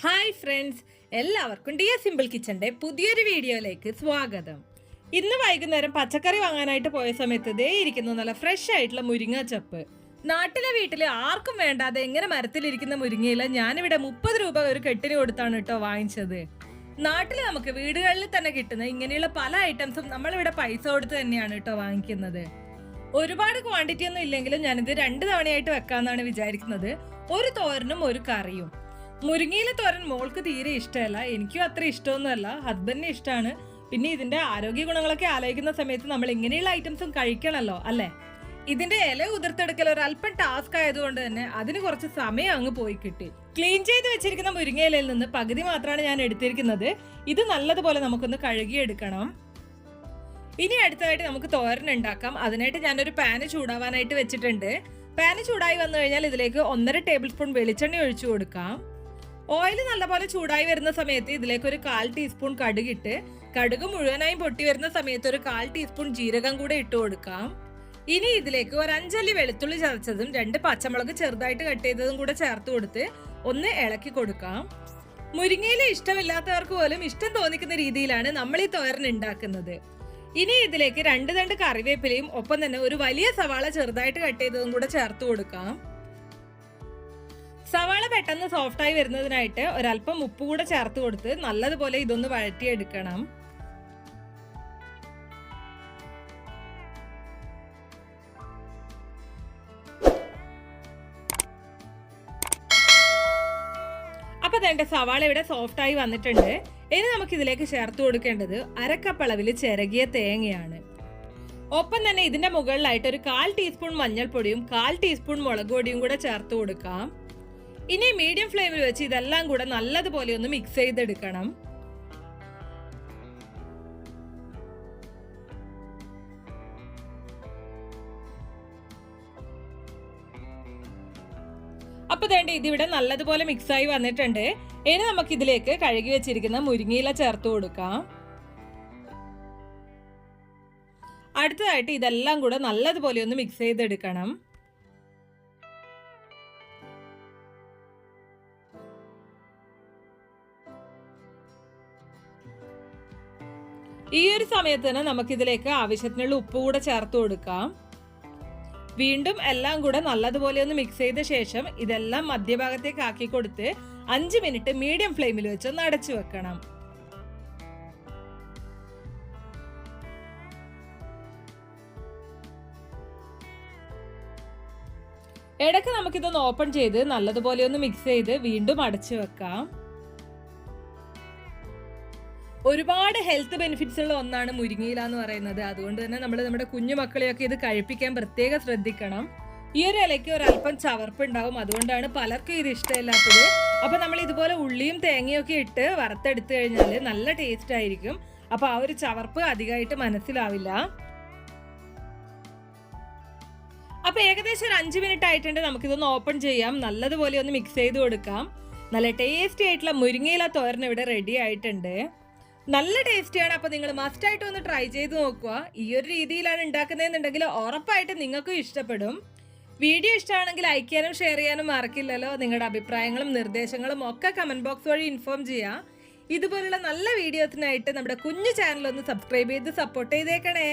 Hi friends എല്ലാവർക്കും D S simple കിച്ചന്റെ പുതിയൊരു വീഡിയോയിലേക്ക് സ്വാഗതം. ഇന്ന് വൈകുന്നേരം പച്ചക്കറി വാങ്ങാനായിട്ട് പോയ സമയത്ത് ദേ ഇരിക്കുന്നു നല്ല ഫ്രഷ് ആയിട്ടുള്ള മുരിങ്ങ ചപ്പ്. നാട്ടിലെ വീട്ടിൽ ആർക്കും വേണ്ടാതെ എങ്ങനെ മരത്തിലിരിക്കുന്ന മുരിങ്ങയില ഞാനിവിടെ മുപ്പത് രൂപ ഒരു കെട്ടിന് കൊടുത്താണ് കേട്ടോ വാങ്ങിച്ചത്. നാട്ടിൽ നമുക്ക് വീടുകളിൽ തന്നെ കിട്ടുന്ന ഇങ്ങനെയുള്ള പല ഐറ്റംസും നമ്മളിവിടെ പൈസ കൊടുത്ത് തന്നെയാണ് കേട്ടോ വാങ്ങിക്കുന്നത്. ഒരുപാട് ക്വാണ്ടിറ്റി ഒന്നും ഇല്ലെങ്കിലും ഞാനിത് രണ്ട് തവണയായിട്ട് വെക്കാമെന്നാണ് വിചാരിക്കുന്നത്. ഒരു തോരനും ഒരു കറിയും. മുരിങ്ങയിലെ തോരൻ മോൾക്ക് തീരെ ഇഷ്ടമല്ല. എനിക്കും അത്ര ഇഷ്ടമൊന്നുമല്ല. ഹസ്ബൻഡിന് ഇഷ്ടമാണ്. പിന്നെ ഇതിന്റെ ആരോഗ്യ ഗുണങ്ങളൊക്കെ ആലോചിക്കുന്ന സമയത്ത് നമ്മൾ ഇങ്ങനെയുള്ള ഐറ്റംസും കഴിക്കണല്ലോ അല്ലേ? ഇതിന്റെ ഇല ഉതിർത്തെടുക്കൽ ഒരു അല്പം ടാസ്ക് ആയതുകൊണ്ട് തന്നെ അതിന് കുറച്ച് സമയം അങ്ങ് പോയി കിട്ടി. ക്ലീൻ ചെയ്ത് വെച്ചിരിക്കുന്ന മുരിങ്ങയിലയിൽ നിന്ന് പകുതി മാത്രമാണ് ഞാൻ എടുത്തിരിക്കുന്നത്. ഇത് നല്ലതുപോലെ നമുക്കൊന്ന് കഴുകിയെടുക്കണം. ഇനി അടുത്തതായിട്ട് നമുക്ക് തോരൻ ഉണ്ടാക്കാം. അതിനായിട്ട് ഞാനൊരു പാന് ചൂടാവാനായിട്ട് വെച്ചിട്ടുണ്ട്. പാന് ചൂടായി വന്നു കഴിഞ്ഞാൽ ഇതിലേക്ക് ഒന്നര ടേബിൾ സ്പൂൺ വെളിച്ചെണ്ണ ഒഴിച്ചു കൊടുക്കാം. ഓയിൽ നല്ലപോലെ ചൂടായി വരുന്ന സമയത്ത് ഇതിലേക്ക് ഒരു കാൽ ടീസ്പൂൺ കടുകിട്ട് കടുക് മുഴുവനായും പൊട്ടി വരുന്ന സമയത്ത് ഒരു കാൽ ടീസ്പൂൺ ജീരകം കൂടെ ഇട്ട് കൊടുക്കാം. ഇനി ഇതിലേക്ക് ഒരു അഞ്ചല്ലി വെളുത്തുള്ളി ചതച്ചതും രണ്ട് പച്ചമുളക് ചെറുതായിട്ട് കട്ട് ചെയ്തതും കൂടെ ചേർത്ത് കൊടുത്ത് ഒന്ന് ഇളക്കി കൊടുക്കാം. മുരിങ്ങയില ഇഷ്ടമില്ലാത്തവർക്ക് പോലും ഇഷ്ടം തോന്നിക്കുന്ന രീതിയിലാണ് നമ്മൾ ഈ തോരൻ ഉണ്ടാക്കുന്നത്. ഇനി ഇതിലേക്ക് രണ്ട് തണ്ട് കറിവേപ്പിലയും ഒപ്പം തന്നെ ഒരു വലിയ സവാള ചെറുതായിട്ട് കട്ട് ചെയ്തതും കൂടെ ചേർത്ത് കൊടുക്കാം. പെട്ടെന്ന് സോഫ്റ്റായി വരുന്നതിനായിട്ട് ഒരല്പം ഉപ്പ് കൂടെ ചേർത്ത് കൊടുത്ത് നല്ലതുപോലെ ഇതൊന്ന് വഴറ്റിയെടുക്കണം. അപ്പൊ തന്റെ സവാള ഇവിടെ സോഫ്റ്റ് ആയി വന്നിട്ടുണ്ട്. ഇനി നമുക്ക് ഇതിലേക്ക് ചേർത്ത് കൊടുക്കേണ്ടത് അരക്കപ്പളവിൽ ചിരകിയ തേങ്ങയാണ്. ഒപ്പം തന്നെ ഇതിന്റെ മുകളിലായിട്ട് ഒരു കാൽ ടീസ്പൂൺ മഞ്ഞൾപ്പൊടിയും കാൽ ടീസ്പൂൺ മുളക് പൊടിയും കൂടെ ചേർത്ത് കൊടുക്കാം. ഇനി മീഡിയം ഫ്ലെയിമിൽ വെച്ച് ഇതെല്ലാം കൂടെ നല്ലതുപോലെ ഒന്ന് മിക്സ് ചെയ്തെടുക്കണം. അപ്പൊ വേണ്ട ഇതിവിടെ നല്ലതുപോലെ മിക്സ് ആയി വന്നിട്ടുണ്ട്. ഇനി നമുക്ക് ഇതിലേക്ക് കഴുകി വെച്ചിരിക്കുന്ന മുരിങ്ങയില ചേർത്ത് കൊടുക്കാം. അടുത്തതായിട്ട് ഇതെല്ലാം കൂടെ നല്ലതുപോലെ ഒന്ന് മിക്സ് ചെയ്തെടുക്കണം. ഈ ഒരു സമയത്ത് തന്നെ നമുക്കിതിലേക്ക് ആവശ്യത്തിനുള്ള ഉപ്പ് കൂടെ ചേർത്ത് കൊടുക്കാം. വീണ്ടും എല്ലാം കൂടെ നല്ലതുപോലെ ഒന്ന് മിക്സ് ചെയ്ത ശേഷം ഇതെല്ലാം മധ്യഭാഗത്തേക്ക് ആക്കി കൊടുത്ത് അഞ്ച് മിനിറ്റ് മീഡിയം ഫ്ലെയിമിൽ വെച്ച് ഒന്ന് അടച്ചു വെക്കണം. ഇടയ്ക്ക് നമുക്കിതൊന്ന് ഓപ്പൺ ചെയ്ത് നല്ലതുപോലെ ഒന്ന് മിക്സ് ചെയ്ത് വീണ്ടും അടച്ചു വെക്കാം. ഒരുപാട് ഹെൽത്ത് ബെനിഫിറ്റ്സ് ഉള്ള ഒന്നാണ് മുരിങ്ങയില എന്ന് പറയുന്നത്. അതുകൊണ്ട് തന്നെ നമ്മൾ നമ്മുടെ കുഞ്ഞു മക്കളെയൊക്കെ ഇത് കഴിപ്പിക്കാൻ പ്രത്യേകം ശ്രദ്ധിക്കണം. ഈ ഒരു ഇലയ്ക്ക് ഒരല്പം ചവർപ്പ് ഉണ്ടാവും അതുകൊണ്ടാണ് പലർക്കും ഇത് ഇഷ്ടമില്ലാത്തത്. അപ്പോൾ നമ്മൾ ഇതുപോലെ ഉള്ളിയും തേങ്ങയും ഒക്കെ ഇട്ട് വറുത്തെടുത്തു കഴിഞ്ഞാൽ നല്ല ടേസ്റ്റ് ആയിരിക്കും. അപ്പോൾ ആ ഒരു ചവർപ്പ് അധികമായിട്ട് മനസ്സിലാവില്ല. അപ്പോൾ ഏകദേശം ഒരു അഞ്ച് മിനിറ്റ് ആയിട്ടുണ്ട്. നമുക്കിതൊന്ന് ഓപ്പൺ ചെയ്യാം. നല്ലതുപോലെ ഒന്ന് മിക്സ് ചെയ്ത് കൊടുക്കാം. നല്ല ടേസ്റ്റി ആയിട്ടുള്ള മുരിങ്ങയില തോരൻ ഇവിടെ റെഡി ആയിട്ടുണ്ട്. നല്ല ടേസ്റ്റിയാണ്. അപ്പോൾ നിങ്ങൾ മസ്റ്റ് ആയിട്ട് ഒന്ന് ട്രൈ ചെയ്ത് നോക്കുക. ഈ ഒരു രീതിയിലാണ് ഉണ്ടാക്കുന്നതെന്നുണ്ടെങ്കിൽ ഉറപ്പായിട്ട് നിങ്ങൾക്കും ഇഷ്ടപ്പെടും. വീഡിയോ ഇഷ്ടമാണെങ്കിൽ ലൈക്ക് ചെയ്യാനും ഷെയർ ചെയ്യാനും മറക്കില്ലല്ലോ. നിങ്ങളുടെ അഭിപ്രായങ്ങളും നിർദ്ദേശങ്ങളും ഒക്കെ കമന്റ് ബോക്സ് വഴി ഇൻഫോം ചെയ്യാം. ഇതുപോലുള്ള നല്ല വീഡിയോസിനായിട്ട് നമ്മുടെ കുഞ്ഞു ചാനൽ ഒന്ന് സബ്സ്ക്രൈബ് ചെയ്ത് സപ്പോർട്ട് ചെയ്തേക്കണേ.